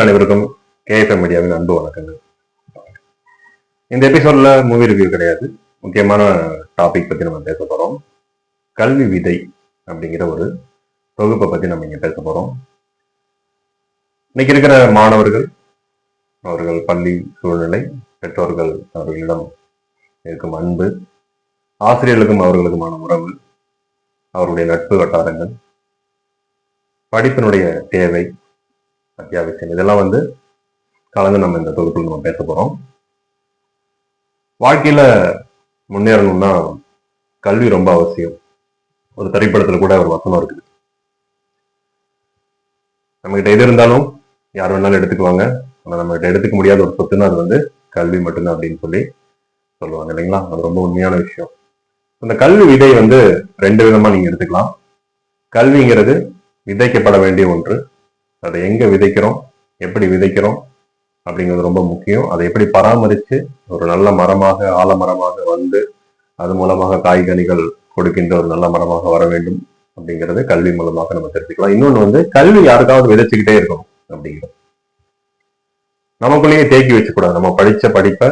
அனைவருக்கும் கேஎஃப்எம் மீடியாவின் அன்பு வணக்கங்கள். இந்த எபிசோட்ல மூவி ரிவ்யூ கிடையாது. முக்கியமான டாபிக் பத்தி நம்ம பேச போறோம். கல்வி விதை அப்படிங்கிற ஒரு தொகுப்பை பத்தி நம்ம இங்க பேச போறோம். இன்னைக்கு இருக்கிற மாணவர்கள் அவர்கள் பள்ளி சூழ்நிலை பெற்றோர்கள் அவர்களிடம் இருக்கும் அன்பு ஆசிரியர்களுக்கும் அவர்களுக்குமான உறவு அவருடைய நட்பு வட்டாரங்கள் படிப்பினுடைய தேவை அத்தியாவசியம். இதெல்லாம் வந்து கலந்து நம்ம இந்த தொகுப்பில் நம்ம பேச போறோம். வாழ்க்கையில முன்னேறணும்னா கல்வி ரொம்ப அவசியம். ஒரு திரைப்படத்தில் கூட ஒரு வசனம் இருக்குது. நம்மகிட்ட எது இருந்தாலும் யார் வேணாலும் எடுத்துக்குவாங்க. ஆனால் நம்ம கிட்ட எடுத்துக்க முடியாத ஒரு சொத்துன்னா அது வந்து கல்வி மட்டும்தான் அப்படின்னு சொல்லி சொல்லுவாங்க இல்லைங்களா? அது ரொம்ப உண்மையான விஷயம். இந்த கல்வி விதை வந்து ரெண்டு விதமா நீங்க எடுத்துக்கலாம். கல்விங்கிறது விதைக்கப்பட வேண்டிய ஒன்று அதை எங்க விதைக்கிறோம்? எப்படி விதைக்கிறோம்? அப்படிங்கிறது ரொம்ப முக்கியம். அதை எப்படி பராமரித்து ஒரு நல்ல மரமாக ஆலமரமாக வந்து அது மூலமாக காய்கனிகள் கொடுக்கின்ற ஒரு நல்ல மரமாக வர வேண்டும் அப்படிங்கிறது கல்வி மூலமாக நம்ம தெரிஞ்சுக்கலாம். இன்னொன்று வந்து கல்வி யாருக்காவது விதைச்சுக்கிட்டே இருக்கணும் அப்படிங்கிறது நமக்குள்ளேயே தேக்கி வச்சுக்கூடாது. நம்ம படிச்ச படிப்பை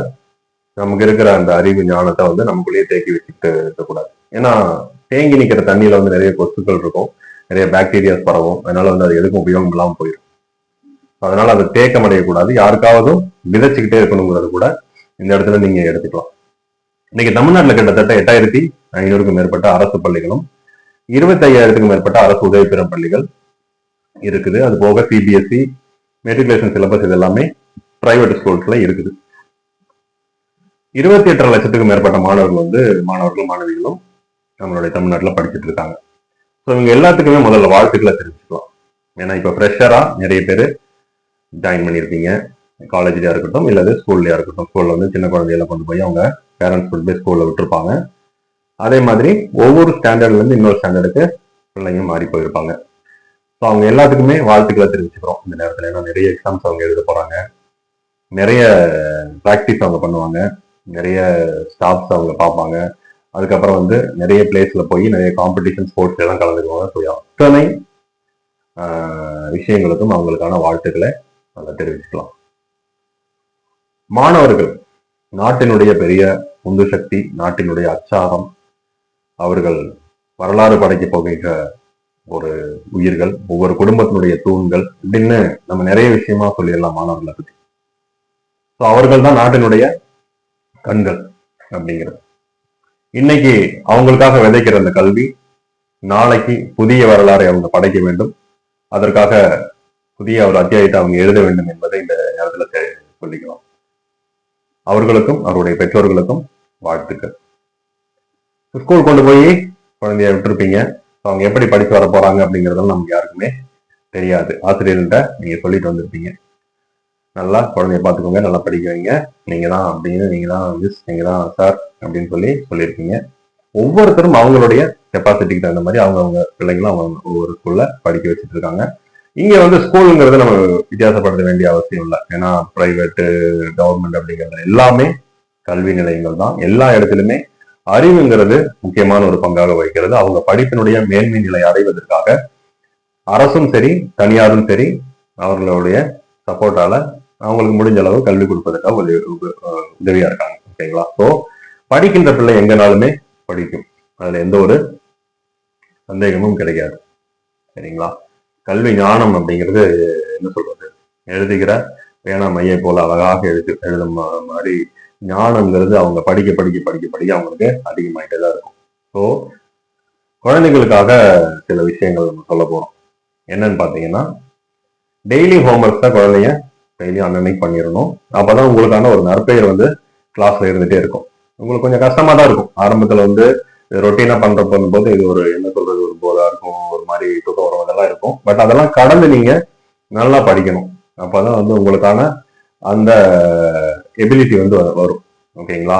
நமக்கு இருக்கிற அந்த அறிவு ஞானத்தை வந்து நமக்குள்ளேயே தேக்கி வச்சுக்கிட்டு இருக்கக்கூடாது. ஏன்னா தேங்கி நிற்கிற தண்ணியில் வந்து நிறைய கொசுக்கள் இருக்கும். நிறைய பாக்டீரியாஸ் பரவும். அதனால வந்து அது எதுக்கும் உபயோகம் இல்லாமல் போயிடும் அதனால அதை தேக்கம் அடையக்கூடாது. யாருக்காவதும் விதைச்சுக்கிட்டே இருக்கணுங்கிறது கூட இந்த இடத்துல நீங்க எடுத்துக்கலாம். இன்னைக்கு தமிழ்நாட்டில் கிட்டத்தட்ட எட்டாயிரத்தி ஐநூறுக்கும் மேற்பட்ட அரசு பள்ளிகளும் இருபத்தி ஐயாயிரத்துக்கும் மேற்பட்ட அரசு உதவி பெறும் பள்ளிகள் இருக்குது. அது போக சிபிஎஸ்சி மெட்ரிகுலேஷன் சிலபஸ் இது எல்லாமே பிரைவேட் ஸ்கூல்ஸ்ல இருக்குது. இருபத்தி எட்டரை லட்சத்துக்கும் மேற்பட்ட மாணவர்கள் வந்து மாணவர்கள் மாணவிகளும் நம்மளுடைய தமிழ்நாட்டில் படிச்சுட்டு இருக்காங்க. ஸோ இவங்க எல்லாத்துக்குமே முதல்ல வாழ்த்துக்களை தெரிவிச்சுக்கலாம் ஏன்னா இப்போ ஃப்ரெஷராக நிறைய பேர் ஜாயின் பண்ணியிருப்பீங்க காலேஜ்லயா இருக்கட்டும் இல்லாது ஸ்கூல்லையா இருக்கட்டும். ஸ்கூல்ல வந்து சின்ன குழந்தையில கொண்டு போய் அவங்க பேரண்ட்ஸ் கொண்டு போய் ஸ்கூலில் விட்டுருப்பாங்க. அதே மாதிரி ஒவ்வொரு ஸ்டாண்டர்ட்லேருந்து இன்னொரு ஸ்டாண்டர்டுக்கு பிள்ளைங்க மாறி போயிருப்பாங்க. ஸோ அவங்க எல்லாத்துக்குமே வாழ்த்துக்களை தெரிவிச்சுக்கிறோம் இந்த நேரத்தில். ஏன்னா நிறைய எக்ஸாம்ஸ் அவங்க எழுத போகிறாங்க நிறைய ப்ராக்டிஸ் அவங்க பண்ணுவாங்க. நிறைய ஸ்டாஃப்ஸ் அவங்க பார்ப்பாங்க. அதுக்கப்புறம் வந்து நிறைய பிளேஸ்ல போய் நிறைய காம்படிஷன் ஸ்போர்ட்ஸ் எல்லாம் கலந்துக்குவாங்க. ஸோ அத்தனை விஷயங்களுக்கும் அவங்களுக்கான வாழ்த்துக்களை நல்லா தெரிவிச்சுக்கலாம். மாணவர்கள் நாட்டினுடைய பெரிய உந்து சக்தி நாட்டினுடைய அச்சாரம் அவர்கள் வரலாறு படைக்க போகிற ஒரு உயிர்கள் ஒவ்வொரு குடும்பத்தினுடைய தூண்கள் அப்படின்னு நம்ம நிறைய விஷயமா சொல்லிடலாம் மாணவர்களை பத்தி. ஸோ அவர்கள் தான் நாட்டினுடைய கண்கள் அப்படிங்கிறது. இன்னைக்கு அவங்களுக்காக விதைக்கிற அந்த கல்வி நாளைக்கு புதிய வரலாறை அவங்க படைக்க வேண்டும். அதற்காக புதிய ஒரு அத்தியாயத்தை அவங்க எழுத வேண்டும் என்பதை இந்த நேரத்துல சொல்லிக்கலாம் அவர்களுக்கும் அவருடைய பெற்றோர்களுக்கும் வாழ்த்துக்கள். ஸ்கூல் கொண்டு போய் குழந்தைய விட்டுருப்பீங்க. அவங்க எப்படி படிச்சு வர போறாங்க அப்படிங்கறதெல்லாம் நமக்கு யாருக்குமே தெரியாது. ஆசிரியர்கள்ட்ட நீங்க சொல்லிட்டு வந்திருப்பீங்க. நல்லா குழந்தைய பார்த்துக்கோங்க நல்லா படிக்க வைங்க. நீங்க தான் அப்படின்னு நீங்க தான் மிஸ் நீங்க தான் சார் அப்படின்னு சொல்லி சொல்லியிருக்கீங்க. ஒவ்வொருத்தரும் அவங்களுடைய கெப்பாசிட்டிக்கு தகுந்த மாதிரி அவங்க அவங்க பிள்ளைங்களும் அவங்க ஒவ்வொரு ஸ்கூல்ல படிக்க வச்சுட்டு இருக்காங்க. இங்க வந்து ஸ்கூலுங்கிறது நம்ம வித்தியாசப்படுத்த வேண்டிய அவசியம் இல்லை. ஏன்னா பிரைவேட்டு கவர்மெண்ட் அப்படிங்கிறது எல்லாமே கல்வி நிலையங்கள் தான். எல்லா இடத்துலையுமே அறிவுங்கிறது முக்கியமான ஒரு பங்காக வகிக்கிறது. அவங்க படிப்பினுடைய மேன்மை நிலை அடைவதற்காக அரசும் சரி தனியாரும் சரி அவர்களுடைய சப்போர்ட்டால அவங்களுக்கு முடிஞ்ச அளவு கல்வி கொடுப்பதற்காக உதவி உதவியா இருக்காங்க. ஓகேங்களா? ஸோ படிக்கின்ற பிள்ளை எங்கனாலுமே படிக்கும். அதுல எந்த ஒரு சந்தேகமும் கிடைக்காது சரிங்களா? கல்வி ஞானம் அப்படிங்கிறது என்ன சொல்றது? எழுதுகிற பேனா மையை போல அழகாக எழுது எழுத மாதிரி ஞானங்கிறது அவங்க படிக்க படிக்க படிக்க படிக்க அவங்களுக்கு அதிகமாயிட்டே தான் இருக்கும். ஸோ குழந்தைகளுக்காக சில விஷயங்கள் நம்ம சொல்ல போகிறோம் என்னன்னு பார்த்தீங்கன்னா டெய்லி ஹோம்ஒர்க் தான் குழந்தைங்க டெய்லி அன்னன்னைக்கு பண்ணிடணும். அப்பதான் உங்களுக்கான ஒரு நற்பெயர் வந்து கிளாஸ்ல இருந்துகிட்டே இருக்கும். உங்களுக்கு கொஞ்சம் கஷ்டமா தான் இருக்கும். ஆரம்பத்துல வந்து ரொட்டீனா பண்ற போது இது ஒரு என்ன சொல்றது ஒரு போதா இருக்கும் ஒரு மாதிரி தூக்கம் வரும் அதெல்லாம் இருக்கும். பட் அதெல்லாம் கடந்து நீங்க நல்லா படிக்கணும். அப்பதான் வந்து உங்களுக்கான அந்த எபிலிட்டி வந்து வரும். ஓகேங்களா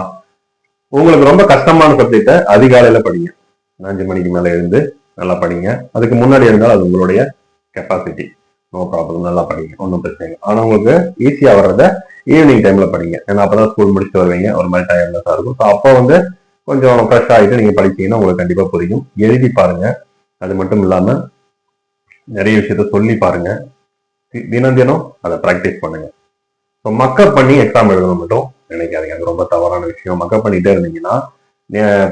உங்களுக்கு ரொம்ப கஷ்டமான சப்ஜெக்டை அதிகாலையில படிங்க. அஞ்சு மணிக்கு மேல எழுந்து நல்லா படிங்க. அதுக்கு முன்னாடி இருந்தால் அது உங்களுடைய கெப்பாசிட்டி நோ ப்ராப்ளம் நல்லா படிங்க. ஒன்றும் பிரச்சனை இல்லை. ஆனா உங்களுக்கு ஈஸியா வர்றதை ஈவினிங் டைம்ல படிங்க. ஏன்னா அப்பதான் ஸ்கூல் முடிச்சுட்டு வருவீங்க. ஒரு மாதிரி டயர்னஸா இருக்கும். ஸோ அப்போ வந்து கொஞ்சம் ஃப்ரெஷ் ஆகிட்டு நீங்க படிச்சீங்கன்னா உங்களுக்கு கண்டிப்பா புரியும். எழுதி பாருங்க. அது மட்டும் இல்லாம நிறைய விஷயத்த சொல்லி பாருங்க. தி- தினம் தினம் அதை ப்ராக்டிஸ் பண்ணுங்க. ஸோ மக்கப் பண்ணி எக்ஸாம் எழுதணும் மட்டும் நினைக்காதீங்க. அது ரொம்ப தவறான விஷயம். மக்கப் பண்ணிட்டே இருந்தீங்கன்னா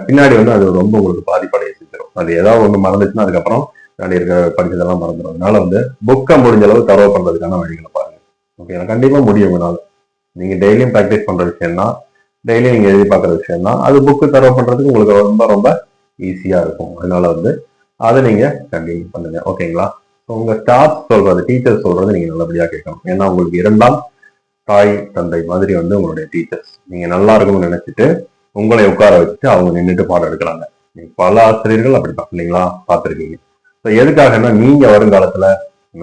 பின்னாடி வந்து அது ரொம்ப உங்களுக்கு பாதிப்படைய செஞ்சிடும் அது ஏதாவது ஒன்று மறந்துச்சுன்னா அதுக்கப்புறம் பின்னாடி இருக்க படிச்சதெல்லாம் மறந்துடும் அதனால வந்து புக்கை முடிஞ்ச அளவு தரவு பண்றதுக்கான வழிகளை பாருங்க. ஓகே கண்டிப்பா முடியும் உங்களால. நீங்க டெய்லியும் ப்ராக்டிஸ் பண்ற விஷயம் தான் டெய்லியும் நீங்க எழுதி பார்க்குற விஷயம் தான் அது புக்கு தரவு பண்றதுக்கு உங்களுக்கு ரொம்ப ரொம்ப ஈஸியா இருக்கும். அதனால வந்து அதை நீங்க கண்டினியூ பண்ணுங்க. ஓகேங்களா So, உங்க ஸ்டாஃப் சொல்றது டீச்சர் சொல்றது நீங்க நல்லபடியா கேட்கணும். ஏன்னா உங்களுக்கு இரண்டாம் தாய் தந்தை மாதிரி வந்து உங்களுடைய டீச்சர்ஸ் நீங்க நல்லா இருக்கும்னு நினைச்சிட்டு உங்களை உட்கார வச்சுட்டு அவங்க நின்றுட்டு பாடம் எடுக்கிறாங்க. நீங்க பல ஆசிரியர்கள் அப்படி இல்லைங்களா? பார்த்துருக்கீங்க. ஸோ எதுக்காகன்னா நீங்க வருங்காலத்துல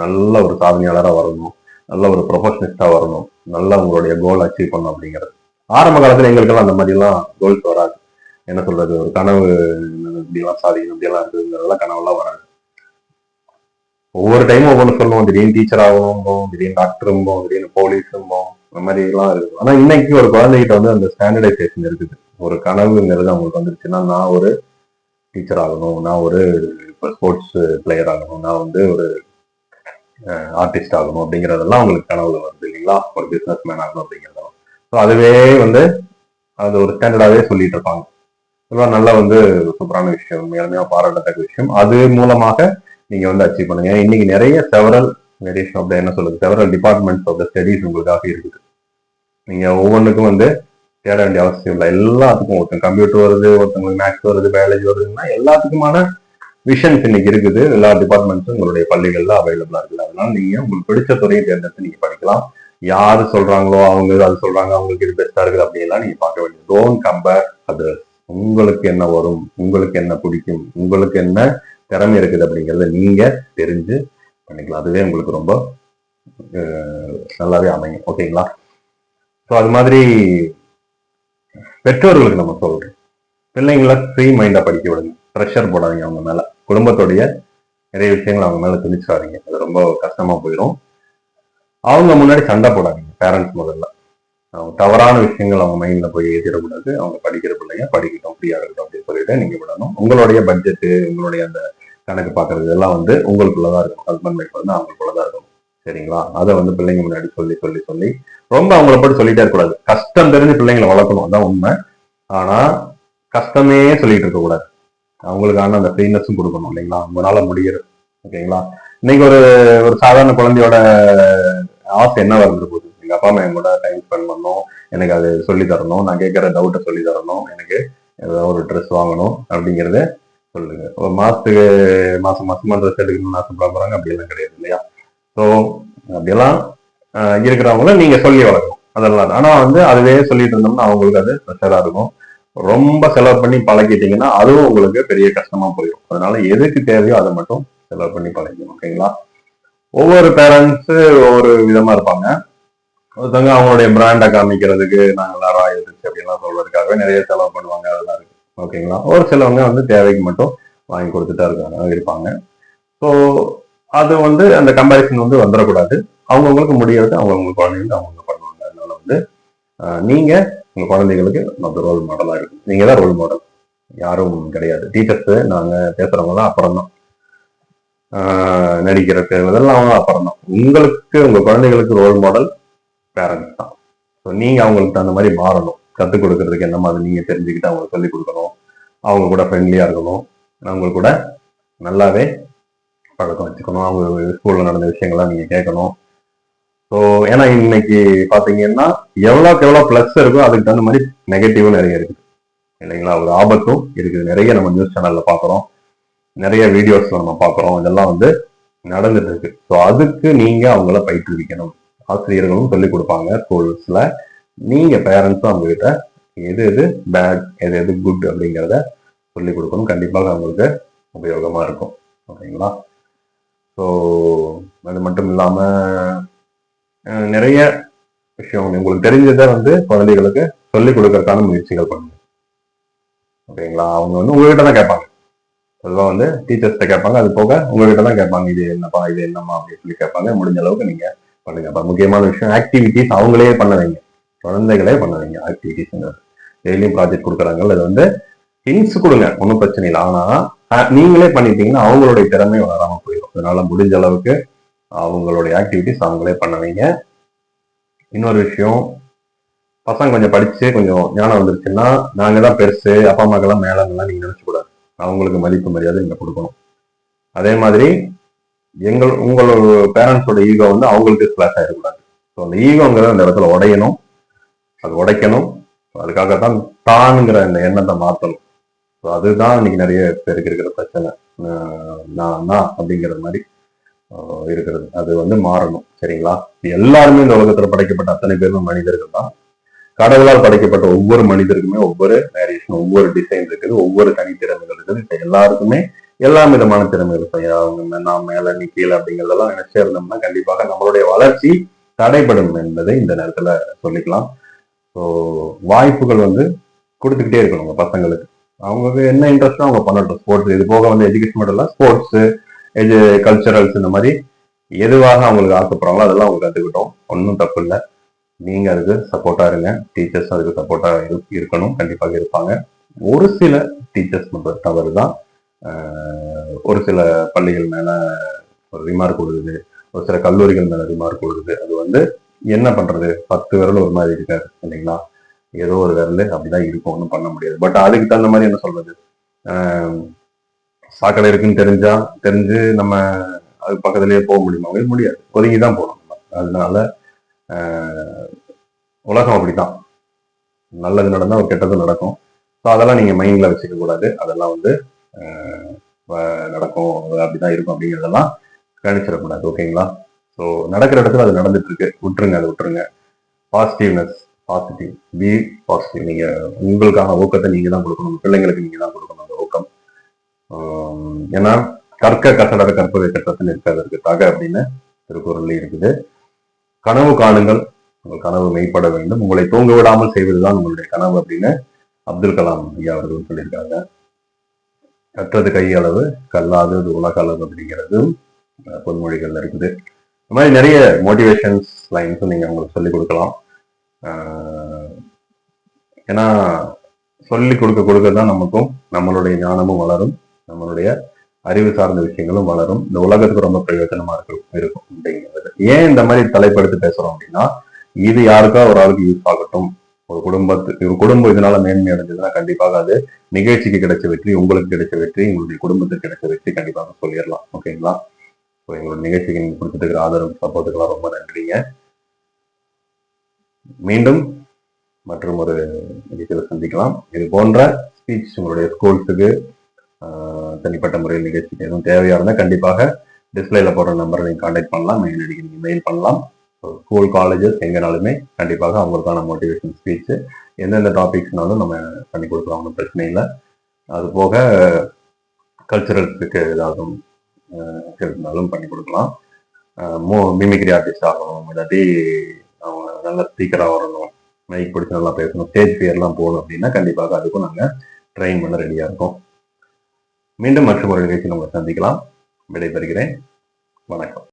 நல்ல ஒரு சாதனையாளராக வரணும். நல்ல ஒரு ப்ரொஃபஷனிஸ்டா வரணும். நல்ல உங்களுடைய கோல் அச்சீவ் பண்ணும் அப்படிங்கிறது. ஆரம்ப காலத்துல எங்களுக்கெல்லாம் அந்த மாதிரிலாம் கோல்ஸ் வராது. என்ன சொல்றது? ஒரு கனவு இப்படிலாம் சாதிக்கணும் இப்படியெல்லாம் இருக்குங்கிறதெல்லாம் கனவுலாம் வராது. ஒவ்வொரு டைமும் ஒவ்வொன்று சொல்லுவோம் திடீர்னு டீச்சர் ஆகணும் திடீர்னு டாக்டரும்போம் திடீர்னு போலீஸும் அந்த மாதிரி எல்லாம் இருக்கும் ஆனா இன்னைக்கு ஒரு குழந்தைகிட்ட வந்து அந்த ஸ்டாண்டர்டைசேஷன் இருக்குது. ஒரு கனவுங்கிறது அவங்களுக்கு வந்துருச்சுன்னா நான் ஒரு டீச்சர் ஆகணும் நான் ஒரு ஸ்போர்ட்ஸ் பிளேயர் ஆகணும் நான் வந்து ஒரு ஆர்டிஸ்ட் ஆகணும் அப்படிங்கிறதெல்லாம் உங்களுக்கு கனவுல வருது இல்லைங்களா? ஒரு பிசினஸ் மேன் ஆகணும் அப்படிங்கிறதெல்லாம் ஸோ அதுவே வந்து அது ஒரு ஸ்டாண்டர்டாகவே சொல்லிட்டு இருப்பாங்க. இதெல்லாம் நல்ல வந்து சூப்பரான விஷயம் உண்மையாலுமே பாராட்டத்தக்க விஷயம். அது மூலமாக நீங்க வந்து அச்சீவ் பண்ணுங்க. இன்னைக்கு நிறைய செவரல் வேரியேஷன் அப்படி என்ன சொல்லுது several departments of the studies உங்களுக்காக இருக்குது. நீங்க ஒவ்வொன்றுக்கும் வந்து தேட வேண்டிய அவசியம் இல்லை. எல்லாத்துக்கும் ஒருத்தன் கம்ப்யூட்டர் வருது ஒருத்தவங்களுக்கு மேக்ஸ் வருது பயாலஜி வருதுன்னா எல்லாத்துக்குமான விஷன்ஸ் இன்னைக்கு இருக்குது. எல்லா டிபார்ட்மெண்ட்ஸும் உங்களுடைய பள்ளிகள்ல அவைலபிளா இருக்குது. அதனால நீங்க உங்களுக்கு பிடிச்ச துறையை தேர்ந்தெடுத்து நீங்க படிக்கலாம். யாரு சொல்றாங்களோ அவங்க அது சொல்றாங்க அவங்களுக்கு இது பெஸ்டா இருக்குது அப்படியெல்லாம் நீங்க பார்க்க வேண்டியது. டோன்ட் கம்பேர் அது உங்களுக்கு என்ன வரும்? உங்களுக்கு என்ன பிடிக்கும்? உங்களுக்கு என்ன திறமை இருக்குது அப்படிங்கறத நீங்க தெரிஞ்சு பண்ணிக்கலாம். அதுவே உங்களுக்கு ரொம்ப நல்லாவே அமையும். ஓகேங்களா? ஸோ அது மாதிரி பெற்றோர்களுக்கு நம்ம சொல்றோம். பிள்ளைங்களை ஃப்ரீ மைண்டா படிக்க விடுங்க. ப்ரெஷர் போடாதீங்க அவங்க மேல. குடும்பத்துடைய நிறைய விஷயங்கள் அவங்க மேல வரீங்க அது ரொம்ப கஷ்டமா போயிடும் அவங்க முன்னாடி சண்டை போடாதீங்க பேரண்ட்ஸ் முதல்ல. அவங்க தவறான விஷயங்கள் அவங்க மைண்ட்ல போய் ஏற்றிடக்கூடாது அவங்க படிக்கிற பிள்ளைங்க படிக்கட்டும் ஃப்ரீயா இருக்கட்டும் அப்படின்னு சொல்லிட்டு நீங்க விடணும். உங்களுடைய பட்ஜெட்டு உங்களுடைய அந்த கணக்கு பார்க்கறது இதெல்லாம் வந்து உங்களுக்குள்ளதான் இருக்கும். ஹஸ்பண்ட் ஒய்ஃப் வந்து அவங்களுக்குள்ளதான் இருக்கும். சரிங்களா? அதை வந்து பிள்ளைங்க முன்னாடி சொல்லி சொல்லி சொல்லி ரொம்ப அவங்கள போட்டு சொல்லிட்டே இருக்கக்கூடாது. கஷ்டம் தெரிஞ்சு பிள்ளைங்களை வளர்க்கணும். அதான் உண்மை. ஆனா கஷ்டமே சொல்லிட்டு இருக்கக்கூடாது. அவங்களுக்கான அந்த ஃப்ரீனஸும் கொடுக்கணும் இல்லைங்களா? உங்களால முடியுது ஓகேங்களா? இன்னைக்கு ஒரு ஒரு சாதாரண குழந்தையோட ஆசை என்ன வருது போகுது? எங்க அப்பா அம்மா என் கூட டைம் ஸ்பெண்ட் பண்ணணும் எனக்கு அது சொல்லி தரணும் நான் கேட்கிற டவுட்டை சொல்லி தரணும் எனக்கு ஏதாவது ஒரு ட்ரெஸ் வாங்கணும் அப்படிங்கிறத சொல்லுங்க. ஒரு மாசத்துக்கு மாசம் மாசமா ட்ரெஸ் எடுக்கணும்னு ஆசைப்பட போறாங்க அப்படியெல்லாம் கிடையாது இல்லையா? ஸோ அப்படியெல்லாம் இருக்கிறவங்கள நீங்க சொல்லி வளர்க்கணும். அதெல்லாம் ஆனா வந்து அதுவே சொல்லிட்டு இருந்தோம்னா அவங்களுக்கு அது ப்ரெஷரா இருக்கும். ரொம்ப செலவு பண்ணி பழகிட்டீங்கன்னா அதுவும் உங்களுக்கு பெரிய கஷ்டமா போயிடும். அதனால எதுக்கு தேவையோ அதை மட்டும் செலவு பண்ணி பழகிக்கணும் ஓகேங்களா? ஒவ்வொரு பேரண்ட்ஸ் ஒவ்வொரு விதமா இருப்பாங்க. ஒருத்தவங்க அவங்களுடைய பிராண்டை காமிக்கிறதுக்கு நாங்கள் எல்லாரும் ஆயிருச்சு அப்படின்லாம் சொல்றதுக்காகவே நிறைய செலவு பண்ணுவாங்க அதெல்லாம் இருக்கு. ஓகேங்களா? ஒரு சிலவங்க வந்து தேவைக்கு மட்டும் வாங்கி கொடுத்துட்டா இருக்காங்க இருப்பாங்க. ஸோ அது வந்து அந்த கம்பேரிசன் வந்து வந்துடக்கூடாது. அவங்கவுங்களுக்கு முடியாது அவங்கவுங்க குழந்தைங்க அவங்கவுங்க பண்ணுவாங்க. அதனால வந்து நீங்கள் நீங்க உங்கள் குழந்தைங்களுக்கு அந்த ரோல் மாடலாக இருக்கும் நீங்கள் தான் ரோல் மாடல் யாரும் கிடையாது. டீச்சர்ஸு நாங்கள் பேசுகிறவங்க தான் அப்புறம் தான் நடிக்கிறதுக்கு இதெல்லாம் அவங்க அப்புறம் தான் உங்களுக்கு உங்கள் குழந்தைகளுக்கு ரோல் மாடல் பேரண்ட்ஸ் தான். ஸோ நீங்கள் அவங்களுக்கு தகுந்த மாதிரி மாறணும். கற்றுக் கொடுக்கறதுக்கு என்ன மாதிரி நீங்கள் தெரிஞ்சுக்கிட்டு அவங்களுக்கு சொல்லிக் கொடுக்கணும். அவங்க கூட ஃப்ரெண்ட்லியாக இருக்கணும். அவங்க கூட நல்லாவே பழக்கம் வச்சுக்கணும். அவங்க ஸ்கூலில் நடந்த விஷயங்கள்லாம் நீங்கள் கேட்கணும். ஸோ ஏன்னா இன்னைக்கு பாத்தீங்கன்னா எவ்வளோக்கு எவ்வளோ ப்ளஸ் இருக்கோ அதுக்கு தகுந்த மாதிரி நெகட்டிவும் நிறைய இருக்குது. இல்லைங்களா? ஒரு ஆபத்தும் இருக்குது. நிறைய நம்ம நியூஸ் சேனல்ல பார்க்குறோம் நிறைய வீடியோஸ் நம்ம பார்க்குறோம் இதெல்லாம் வந்து நடந்துட்டு இருக்கு. ஸோ அதுக்கு நீங்க அவங்கள பயிற்றுவிக்கணும். ஆசிரியர்களும் சொல்லிக் கொடுப்பாங்க. ஸ்கூல்ஸ்ல நீங்க பேரண்ட்ஸும் அவங்க கிட்ட எது எது பேட் எது எது குட் அப்படிங்கிறத சொல்லிக் கொடுக்கணும். கண்டிப்பாக அவங்களுக்கு உபயோகமா இருக்கும். ஓகேங்களா ஸோ அது மட்டும் இல்லாமல் நிறைய விஷயம் உங்களுக்கு தெரிஞ்சதை வந்து குழந்தைகளுக்கு சொல்லிக் கொடுக்கறதுக்கான முயற்சிகள் பண்ணுங்க. ஓகேங்களா? அவங்க வந்து உங்ககிட்ட தான் கேட்பாங்க. பொதுவாக வந்து டீச்சர்ஸ்கிட்ட கேட்பாங்க. அது போக உங்ககிட்ட தான் கேட்பாங்க. இது என்னப்பா இது என்னம்மா அப்படின்னு சொல்லி கேட்பாங்க. முடிஞ்ச அளவுக்கு நீங்க பண்ணுங்க. அப்ப முக்கியமான விஷயம் ஆக்டிவிட்டிஸ் அவங்களே பண்ண வைங்க. குழந்தைகளே பண்ண வைங்க ஆக்டிவிட்டிஸ்ங்கிறது டெய்லியும் ப்ராஜெக்ட் கொடுக்குறாங்க அது வந்து ஹிண்ட்ஸ் கொடுங்க. ஒன்றும் பிரச்சனை இல்லை. ஆனா நீங்களே பண்ணிட்டீங்கன்னா அவங்களுடைய திறமை வளராம போயிடும். அதனால முடிஞ்ச அளவுக்கு அவங்களுடைய ஆக்டிவிட்டிஸ் அவங்களே பண்ண வைங்க இன்னொரு விஷயம் பசங்க கொஞ்சம் படிச்சு கொஞ்சம் ஞானம் வந்துருச்சுன்னா நாங்க தான் பெருசு அப்பா அம்மாக்கெல்லாம் மேலங்கெல்லாம் நீங்க நினைச்சு கூடாது. அவங்களுக்கு மதிப்பு மரியாதை நீங்க கொடுக்கணும். அதே மாதிரி எங்கள் உங்களோட பேரண்ட்ஸோட ஈகோ வந்து அவங்களுக்கு கிளாஸ் ஆயிடக்கூடாது. ஸோ அந்த ஈகோங்கிறது அந்த இடத்துல உடையணும். அது உடைக்கணும். அதுக்காக தான் தானுங்கிற அந்த எண்ணத்தை மாற்றணும். ஸோ அதுதான் இன்னைக்கு நிறைய பேருக்கு இருக்கிற பிரச்சனை. நான் நான் அப்படிங்கிற மாதிரி இருக்கிறது. அது வந்து மாறணும். சரிங்களா? எல்லாருமே இந்த உலகத்துல படைக்கப்பட்ட அத்தனை பேரும் மனிதர்கள் தான். கடவுளால் படைக்கப்பட்ட ஒவ்வொரு மனிதருக்குமே ஒவ்வொரு வேரியேஷன் ஒவ்வொரு டிசைன் இருக்குது ஒவ்வொரு தனித்திறமைகள் இருக்குது. இப்ப எல்லாருக்குமே எல்லா விதமான திறமைகள் அவங்க நான் மேல நீ கீழே அப்படிங்கறதெல்லாம் நினைச்சே இருந்தோம்னா கண்டிப்பாக நம்மளுடைய வளர்ச்சி தடைப்படும் என்பதை இந்த நேரத்துல சொல்லிக்கலாம். ஸோ வாய்ப்புகள் வந்து கொடுத்துக்கிட்டே இருக்கணும் உங்க பசங்களுக்கு. அவங்களுக்கு என்ன இன்ட்ரெஸ்டோ அவங்க பண்ணட்டும். ஸ்போர்ட்ஸ் இது போக வந்து எஜுகேஷன் மட்டும் இல்லை ஸ்போர்ட்ஸ் இது கல்ச்சரல்ஸ் இந்த மாதிரி எதுவாக அவங்களுக்கு ஆசைப்படுறாங்களோ அதெல்லாம் அவங்க கற்றுக்கிட்டோம் ஒன்றும் தப்பு இல்லை. நீங்கள் அதுக்கு சப்போர்ட்டாக இருங்க. டீச்சர்ஸ் அதுக்கு சப்போர்ட்டா இருக்கணும். கண்டிப்பாக இருப்பாங்க. ஒரு சில டீச்சர்ஸ் தவறு தான் ஒரு சில பள்ளிகள் மேலே ஒரு ரிமார்க் கொடுக்குது. ஒரு சில கல்லூரிகள் மேலே ரிமார்க் கொடுக்குது. அது வந்து என்ன பண்ணுறது பத்து விரல் ஒரு மாதிரி இருக்காது இல்லைங்களா? ஏதோ ஒரு விரல் அப்படிதான் இருக்கும். ஒன்றும் பண்ண முடியாது. பட் அதுக்கு தகுந்த மாதிரி என்ன சொல்றது? சாக்கடை இருக்குன்னு தெரிஞ்சா தெரிஞ்சு நம்ம அது பக்கத்துலேயே போக முடியுமா? முடியாது. ஒதுங்கி தான் போகணும் அதனால உலகம் அப்படிதான். நல்லது நடந்தால் ஒரு கெட்டது நடக்கும். ஸோ அதெல்லாம் நீங்கள் மைண்டில் வச்சுக்க கூடாது. அதெல்லாம் வந்து வ- நடக்கும். அது அப்படிதான் இருக்கும் அப்படிங்கிறதெல்லாம் கணிச்சிடக்கூடாது ஓகேங்களா ஸோ நடக்கிற இடத்துல அது நடந்துட்டு இருக்கு விட்டுருங்க அதை விட்டுருங்க. பாசிட்டிவ்னஸ் பாசிட்டிவ் பி பாசிட்டிவ் நீங்கள் உங்களுக்கான ஊக்கத்தை நீங்கள் தான் கொடுக்கணும். பிள்ளைங்களுக்கு நீங்கள் தான் கொடுக்கணும். ஏன்னா கற்க கசடர கற்பதை கட்டத்தில் இருக்கிறதற்காக அப்படின்னு திருக்குறள் இருக்குது. கனவு காணுங்கள். உங்கள் கனவு மெய்ப்பட வேண்டும். உங்களை தூங்க விடாமல் செய்வதுதான் உங்களுடைய கனவு அப்படின்னு அப்துல் கலாம் ஐயா அவர்கள் சொல்லியிருக்காங்க. கற்றது கையளவு கல்லாதது உலக அளவு அப்படிங்கிறது பொன்மொழிகள் இருக்குது. இந்த மாதிரி நிறைய மோட்டிவேஷன்ஸ் லைன்ஸ் நீங்க உங்களுக்கு சொல்லிக் கொடுக்கலாம். ஆஹ், ஏன்னா சொல்லி கொடுக்க கொடுக்க தான் நமக்கும் நம்மளுடைய ஞானமும் வளரும். நம்மளுடைய அறிவு சார்ந்த விஷயங்களும் வளரும். இந்த உலகத்துக்கு ரொம்ப பிரயோஜனமா இருக்கும் இருக்கும் அப்படிங்கிறது. ஏன் இந்த மாதிரி தலைப்படுத்தி பேசுறோம் அப்படின்னா இது யாருக்கா ஒரு ஆளுக்கு யூஸ் ஆகட்டும். ஒரு குடும்பத்துக்கு ஒரு குடும்பம் இதனால மேன்மை அடைஞ்சதுன்னா கண்டிப்பாக அது நிகழ்ச்சிக்கு கிடைச்ச வெற்றி உங்களுக்கு கிடைச்ச வெற்றி உங்களுடைய குடும்பத்துக்கு கிடைச்ச வெற்றி கண்டிப்பாக சொல்லிடலாம். ஓகேங்களா? எங்களோட நிகழ்ச்சிக்கு நீங்க கொடுத்துட்டு ஆதரவு சப்போர்ட்டுக்கெல்லாம் ரொம்ப நன்றிங்க. மீண்டும் மற்றும் ஒரு நிகழ்ச்சியில் சந்திக்கலாம். இது போன்ற ஸ்பீச் உங்களுடைய ஸ்கூல்ஸுக்கு தனிப்பட்ட முறையில் நிகழ்ச்சிக்கு எதுவும் தேவையா இருந்தால் கண்டிப்பாக டிஸ்பிளேல போடுற நம்பரை நீங்கள் காண்டாக்ட் பண்ணலாம். மெயில் அடிக்க நீங்கள் மெயில் பண்ணலாம். ஸ்கூல் காலேஜஸ் எங்கனாலுமே கண்டிப்பாக அவங்களுக்கான மோட்டிவேஷன் ஸ்பீச்சு எந்தெந்த டாபிக்ஸ்னாலும் நம்ம பண்ணி கொடுக்கலாம் ஒன்றும் பிரச்சனை இல்லை. அது போக கல்ச்சுரல்ஸுக்கு ஏதாவது இருந்தாலும் பண்ணி கொடுக்கலாம். மோ மிமிக்ரி ஆர்டிஸ்ட் ஆகணும் இல்லாட்டி அவங்க நல்ல ஸ்பீக்கராக வரணும் மைக் பிடிச்சி நல்லா பேசணும் ஸ்டேஜ் ஃபியர்லாம் போகணும் அப்படின்னா கண்டிப்பாக அதுக்கும் நாங்கள் ட்ரெயின் பண்ண ரெடியாக இருக்கோம். மீண்டும் மற்றொரு நிகழ்ச்சியில் நம்ம சந்திக்கலாம். விடைபெறுகிறேன். வணக்கம்.